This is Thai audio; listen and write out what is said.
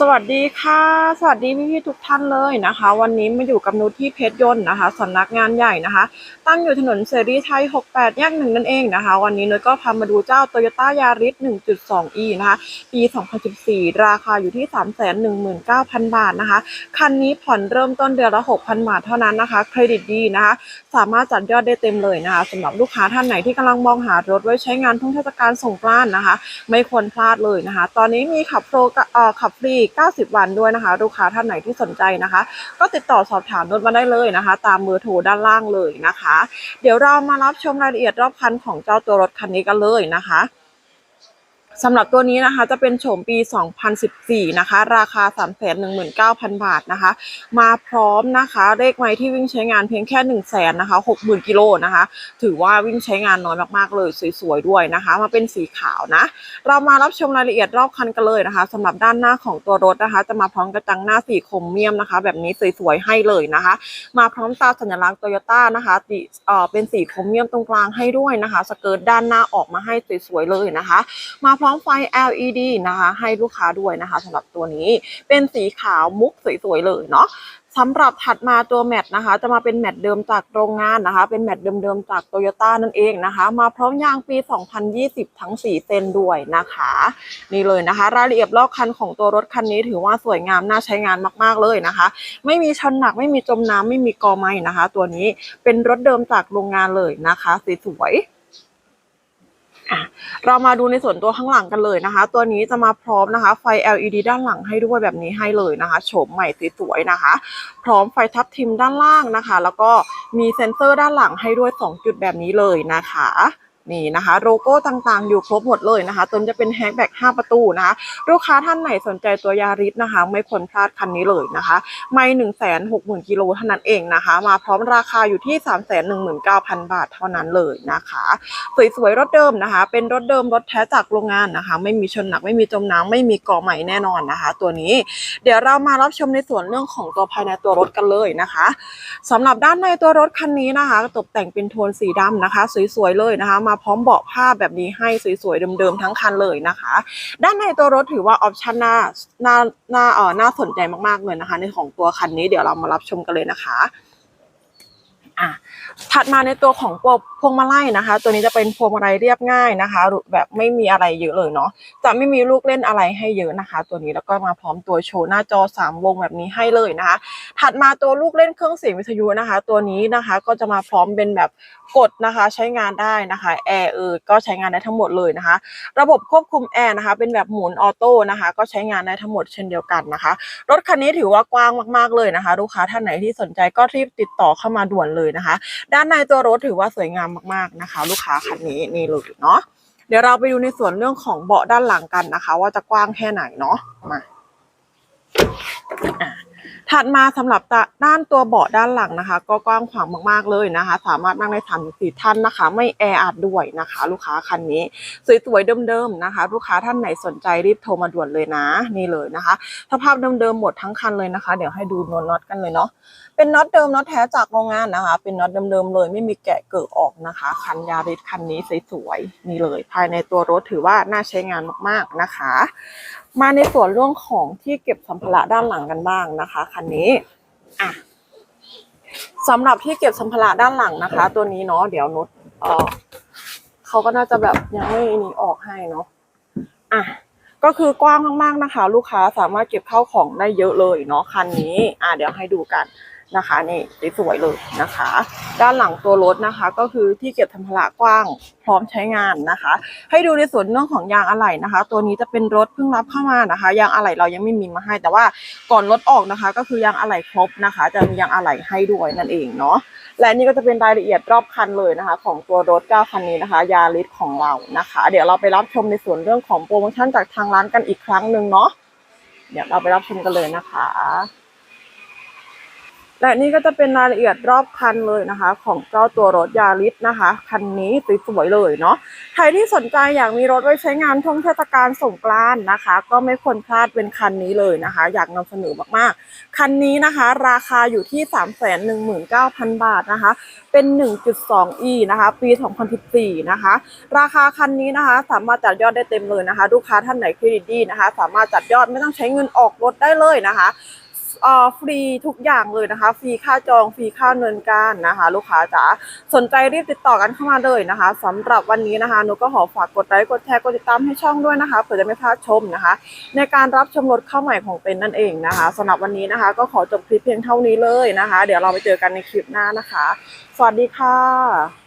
สวัสดีค่ะ สวัสดีพี่ๆทุกท่านเลยนะคะ วันนี้มาอยู่กับนุชที่เพชรยนต์นะคะสำนักงานใหญ่นะคะ ตั้งอยู่ถนนเสรีไทย 68 แยกหนึ่งนั่นเองนะคะ วันนี้นุชก็พามาดูเจ้า Toyota Yaris 1.2e นะคะ ปี 2014 ราคาอยู่ที่ 319,000 บาทนะคะ คันนี้ผ่อนเริ่มต้นเดือนละ 6,000 บาทเท่านั้นนะคะ เครดิตดีนะคะ สามารถจัดยอดได้เต็มเลยนะคะสำหรับลูกค้าท่านไหนที่กำลังมองหารถไว้ใช้งานท่องเทศกาลสงกรานต์นะคะ ไม่ควรพลาดเลยนะคะ ตอนนี้มีขับโปรกับเอ่อีก 90 วันด้วยนะคะ ลูกค้าท่านไหนที่สนใจนะคะ ก็ติดต่อสอบถามรถมาได้เลยนะคะ ตามเบอร์โทรด้านล่างเลยนะคะ เดี๋ยวเรามารับชมรายละเอียดรอบคันของเจ้าตัวรถคันนี้กันเลยนะคะ สำหรับตัวนี้นะคะจะเป็นโฉมปี 2014 นะคะ ราคา 319,000 บาทนะคะ มาพร้อมนะคะ เลขไม้ที่วิ่งใช้งานเพียงแค่ 1 0 0 0 0แสนนะคะ60,000กิโลนะคะ ถือว่าวิ่งใช้งานน้อยมากๆเลย สวยๆด้วยนะคะ มาเป็นสีขาวนะ เรามารับชมรายละเอียดรอบคันกันเลยนะคะสำหรับด้านหน้าของตัวรถนะคะ จะมาพร้อมกระจังหน้าสีคมเมียมนะคะ แบบนี้สวยๆให้เลยนะคะ มาพร้อมตาสัญลักษณ์โตโยต้านะคะติเอ่อเป็นสีคมเมียมตรงกลางให้ด้วยนะคะ สเกิร์ตด้านหน้าออกมาให้สวยๆเลยนะคะ มาพร้อมไฟ LED นะคะ ให้ลูกค้าด้วยนะคะสำหรับตัวนี้เป็นสีขาวมุกสวยๆเลยเนาะสำหรับถัดมาตัวแมตนะคะ จะมาเป็นแมตเดิมจากโรงงานนะคะ เป็นแมตเดิมๆจากโตโยต้านั่นเองนะคะ มาพร้อมยางปี 2020 ทั้ง 4 เส้นด้วยนะคะ นี่เลยนะคะ รายละเอียดรอบคันของตัวรถคันนี้ถือว่าสวยงามน่าใช้งานมากๆเลยนะคะ ไม่มีชนหนักไม่มีจมน้ำไม่มีกอไม้นะคะ ตัวนี้เป็นรถเดิมจากโรงงานเลยนะคะสวยๆ อะเรามาดูในส่วนตัวข้างหลังกันเลยนะคะ ตัวนี้จะมาพร้อมนะคะ ไฟ LED ด้านหลังให้ด้วยแบบนี้ให้เลยนะคะโฉมใหม่สวยๆนะคะ พร้อมไฟทับทิมด้านล่างนะคะ แล้วก็มีเซ็นเซอร์ด้านหลังให้ด้วย 2 จุดแบบนี้เลยนะคะ นี่นะคะโลโก้ต่างๆ อยู่ครบหมดเลยนะคะตัวนี้จะเป็นแฮชแบ็ก5ประตูนะคะลูกค้าท่านไหนสนใจตัวยาริสนะคะ ไม่ควรพลาดคันนี้เลยนะคะ ไม่หนึ่งแสนหกหมื่นกิโลเท่านั้นเองนะคะ มาพร้อมราคาอยู่ที่สามแสนหนึ่งหมื่นเก้าพันบาทเท่านั้นเลยนะคะ สวยๆรถเดิมนะคะ เป็นรถเดิมรถแท้จากโรงงานนะคะ ไม่มีชนหนักไม่มีจมน้ำไม่มีก่อใหม่แน่นอนนะคะ ตัวนี้เดี๋ยวเรามารับชมในส่วนเรื่องของตัวภายในตัวรถกันเลยนะคะสำหรับด้านในตัวรถคันนี้นะคะตกแต่งเป็นโทนสีดำนะคะ สวยๆเลยนะคะมาพร้อมเบาะผ้าแบบนี้ให้สวยๆเดิมๆทั้งคันเลยนะคะ ด้านในตัวรถถือว่าออปชันน่าน่าน่าเอ่อน่าสนใจมากๆเลยนะคะ ในของตัวคันนี้เดี๋ยวเรามารับชมกันเลยนะคะ อะถัดมาในตัวของตัวพวงมาลัยนะคะ ตัวนี้จะเป็นพวงมาลัยเรียบง่ายนะคะแบบไม่มีอะไรเยอะเลยเนาะจะไม่มีลูกเล่นอะไรให้เยอะนะคะ ตัวนี้แล้วก็มาพร้อมตัวโชว์หน้าจอ 3 วงแบบนี้ให้เลยนะคะ ถัดมาตัวลูกเล่นเครื่องเสียงวิทยุนะคะ ตัวนี้นะคะก็จะมาพร้อมเป็นแบบกดนะคะใช้งานได้นะคะแอร์เออก็ใช้งานได้ทั้งหมดเลยนะคะ ระบบควบคุมแอร์นะคะเป็นแบบหมุนออโต้นะคะ ก็ใช้งานได้ทั้งหมดเช่นเดียวกันนะคะ รถคันนี้ถือว่ากว้างมากๆเลยนะคะ ลูกค้าท่านไหนที่สนใจก็รีบติดต่อเข้ามาด่วนเลยนะคะ ด้านในตัวรถถือว่าสวยงามมากๆนะคะ ลูกค้าคันนี้นี่เลยเนาะเดี๋ยวเราไปดูในส่วนเรื่องของเบาะด้านหลังกันนะคะ ว่าจะกว้างแค่ไหนเนาะมาอะ ถัดมาสำหรับด้านตัวเบาะด้านหลังนะคะ ก็กว้างขวางมากๆเลยนะคะ สามารถนั่งได้สามสี่ท่านนะคะ ไม่แออัดด้วยนะคะ ลูกค้าคันนี้ สวยๆเดิมๆนะคะ ลูกค้าท่านไหนสนใจรีบโทรมาด่วนเลยนะ นี่เลยนะคะ สภาพเดิมๆหมดทั้งคันเลยนะคะ เดี๋ยวให้ดูน็อตกันเลยเนาะเป็นน็อตเดิมน็อตแท้จากโรงงานนะคะ เป็นน็อตเดิมๆเลย ไม่มีแกะเกิดออกนะคะ คันยาริสคันนี้สวยๆนี่เลย ภายในตัวรถถือว่าน่าใช้งานมากๆนะคะ มาในส่วนเรื่องของที่เก็บสัมภาระด้านหลังกันบ้างนะคะคันนี้อะสำหรับที่เก็บสัมภาระด้านหลังนะคะ ตัวนี้เนาะเดี๋ยวนุชเออเขาก็น่าจะแบบยังไม่นี่ออกให้เนาะอะก็คือกว้างมากๆนะคะ ลูกค้าสามารถเก็บเข้าของได้เยอะเลยเนาะคันนี้ อะเดี๋ยวให้ดูกัน นะคะนี่สวยเลยนะคะ ด้านหลังตัวรถนะคะก็คือที่เก็บสัมะกว้างพร้อมใช้งานนะคะ ให้ดูในส่วนเรื่องของยางอะไหล่นะคะ ตัวนี้จะเป็นรถเพิ่งรับเข้ามานะคะ ยางอะไหล่เรายังไม่มีมาให้ แต่ว่าก่อนรถออกนะคะ ก็คือยางอะไหล่ครบนะคะ จะมียางอะไหล่ให้ด้วยนั่นเองเนาะและนี่ก็จะเป็นรายละเอียดรอบคันเลยนะคะ ของตัวรถ9คันนี้นะคะ ยาริสของเรานะคะ เดี๋ยวเราไปรับชมในส่วนเรื่องของโปรโมชั่นจากทางร้านกันอีกครั้งหนึ่งเนาะเดี๋ยวเราไปรับชมกันเลยนะคะ และนี่ก็จะเป็นรายละเอียดรอบคันเลยนะคะ ของเจ้าตัวรถยาริสนะคะ คันนี้สวยๆเลยเนาะใครที่สนใจอยากมีรถไว้ใช้งานท่องเทศกาลสงกรานต์นะคะ ก็ไม่ควรพลาดเป็นคันนี้เลยนะคะ อยากนำเสนอมากๆ คันนี้นะคะ ราคาอยู่ที่ 319,000 บาทนะคะ เป็น 1.2e นะคะ ปี 2014 นะคะ ราคาคันนี้นะคะ สามารถจัดยอดได้เต็มเลยนะคะลูกค้าท่านไหนเครดิตดีนะคะ สามารถจัดยอดไม่ต้องใช้เงินออกรถได้เลยนะคะ ฟรีทุกอย่างเลยนะคะ ฟรีค่าจองฟรีค่าเนินการนะคะ ลูกค้าจ๋าสนใจรีบติดต่อกันเข้ามาเลยนะคะสำหรับวันนี้นะคะหนูก็ขอฝากกดไลค์กดแชร์กดติดตามให้ช่องด้วยนะคะเผื่อจะไม่พลาดชมนะคะ ในการรับชมรถเข้าใหม่ของเป็นนั่นเองนะคะสำหรับวันนี้นะคะ ก็ขอจบคลิปเพียงเท่านี้เลยนะคะ เดี๋ยวเราไปเจอกันในคลิปหน้านะคะ สวัสดีค่ะ